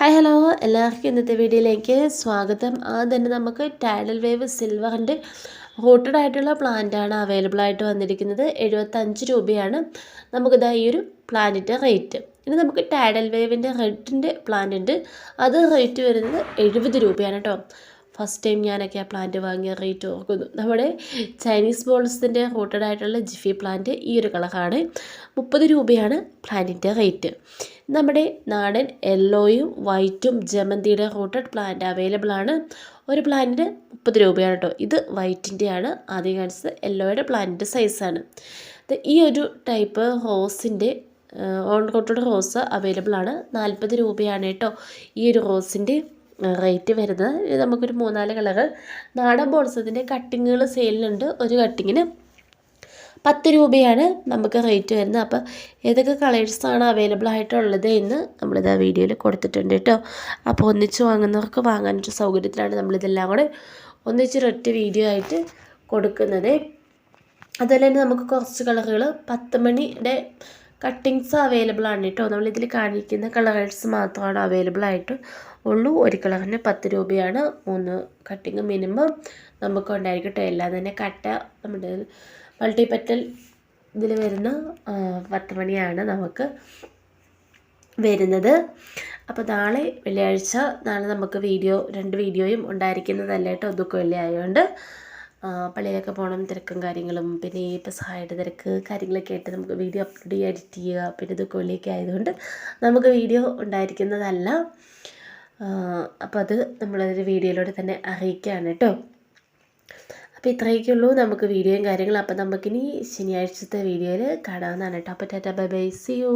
Hi hello എല്ലാവർക്കും ഇന്നത്തെ വീഡിയോയിലേക്ക് സ്വാഗതം. ആദ്യം തന്നെ നമുക്ക് ടാഡൽ വേവ് സിൽവറിന്റെ ഹോട്ടഡ് ആയിട്ടുള്ള പ്ലാന്റാണ് അവൈലബിൾ ആയിട്ട് വന്നിരിക്കുന്നത്. എഴുപത്തഞ്ച് രൂപയാണ് നമുക്കിതാ ഈ ഒരു പ്ലാന്റിന്റെ റേറ്റ് ഇനി നമുക്ക് ടാഡൽ വേവിന്റെ റെഡിന്റെ പ്ലാന്റ് ഉണ്ട്. അത് റേറ്റ് വരുന്നത് എഴുപത് രൂപയാണ് കേട്ടോ. ഫസ്റ്റ് ടൈം ഞാനൊക്കെ ആ പ്ലാന്റ് വാങ്ങിയ റേറ്റ് ഓർക്കുന്നു. നമ്മുടെ ചൈനീസ് ബോൾസിന്റെ റൂട്ടഡ് ആയിട്ടുള്ള ജിഫി പ്ലാന്റ് ഈ ഒരു കളറാണ് മുപ്പത് രൂപയാണ് പ്ലാന്റിന്റെ റേറ്റ് നമ്മുടെ നാടൻ യെല്ലോയും വൈറ്റും ജമന്തിയുടെ റൂട്ടഡ് പ്ലാന്റ് അവൈലബിൾ ആണ്. ഒരു പ്ലാന്റിന് മുപ്പത് രൂപയാണ് കേട്ടോ ഇത് വൈറ്റിന്റെയാണ് ആദ്യം കാണിച്ചത് യെല്ലോയുടെ പ്ലാന്റിന്റെ സൈസാണ് ഈ ഒരു ടൈപ്പ് റോസിന്റെ ഓൺ കോട്ടഡ് റോസ് അവൈലബിൾ ആണ്. നാൽപ്പത് രൂപയാണ് കേട്ടോ ഈ ഒരു റോസിന്റെ റേറ്റ് വരുന്നത്. നമുക്കൊരു മൂന്നാൽ കളറ് നാടൻ ബോൺസത്തിന്റെ കട്ടിങ്ങുകൾ സെയിലുണ്ട് ഒരു കട്ടിങ്ങിന് പത്ത് രൂപയാണ് നമുക്ക് റേറ്റ് വരുന്നത്. അപ്പോൾ ഏതൊക്കെ കളേഴ്സാണ് അവൈലബിൾ ആയിട്ടുള്ളത് എന്ന് നമ്മളിത് ആ വീഡിയോയിൽ കൊടുത്തിട്ടുണ്ട് കേട്ടോ അപ്പോൾ ഒന്നിച്ച് വാങ്ങുന്നവർക്ക് വാങ്ങാനൊരു സൗകര്യത്തിലാണ് നമ്മളിതെല്ലാം കൂടെ ഒന്നിച്ചൊരൊറ്റ വീഡിയോ ആയിട്ട് കൊടുക്കുന്നത്. അതുപോലെ തന്നെ നമുക്ക് കുറച്ച് കളറുകൾ പത്ത് മണിയുടെ കട്ടിങ്സ് അവൈലബിൾ ആണ് കേട്ടോ. നമ്മളിതിൽ കാണിക്കുന്ന കളേഴ്സ് മാത്രമാണ് അവൈലബിൾ ആയിട്ട് ഉള്ളൂ. ഒരു കളറിന് പത്ത് രൂപയാണ്. മൂന്ന് കട്ടിങ് മിനിമം നമുക്ക് ഉണ്ടായിരിക്കട്ടെ എല്ലാം തന്നെ കട്ട നമ്മുടെ മൾട്ടിപെറ്റൽ ഇതിൽ വരുന്ന പത്ത് മണിയാണ് നമുക്ക് വരുന്നത്. അപ്പോൾ നാളെ വെള്ളിയാഴ്ച നാളെ നമുക്ക് വീഡിയോ രണ്ട് വീഡിയോയും ഉണ്ടായിരിക്കുന്നതല്ല കേട്ടോ. ദുഃഖമല്ലേ ആയതുകൊണ്ട് പള്ളിയിലൊക്കെ പോകണം തിരക്കും കാര്യങ്ങളും പിന്നെ ഈ പെസഹായുടെ തിരക്ക് കാര്യങ്ങളൊക്കെ ആയിട്ട് നമുക്ക് വീഡിയോ അപ്ലോഡ് ചെയ്യുക എഡിറ്റ് ചെയ്യുക പിന്നെ ദുഃഖമല്ലിയൊക്കെ ആയതുകൊണ്ട് നമുക്ക് വീഡിയോ ഉണ്ടായിരിക്കുന്നതല്ല. അപ്പോൾ അത് നമ്മളതൊരു വീഡിയോയിലൂടെ തന്നെ അറിയിക്കുകയാണ് കേട്ടോ. അപ്പോൾ ഇത്രയൊക്കെ ഉള്ളൂ നമുക്ക് വീഡിയോയും കാര്യങ്ങളും. അപ്പോൾ നമുക്കിനി ശനിയാഴ്ചത്തെ വീഡിയോയിൽ കാണാവുന്നതാണ് കേട്ടോ. അപ്പോൾ tata bye bye see you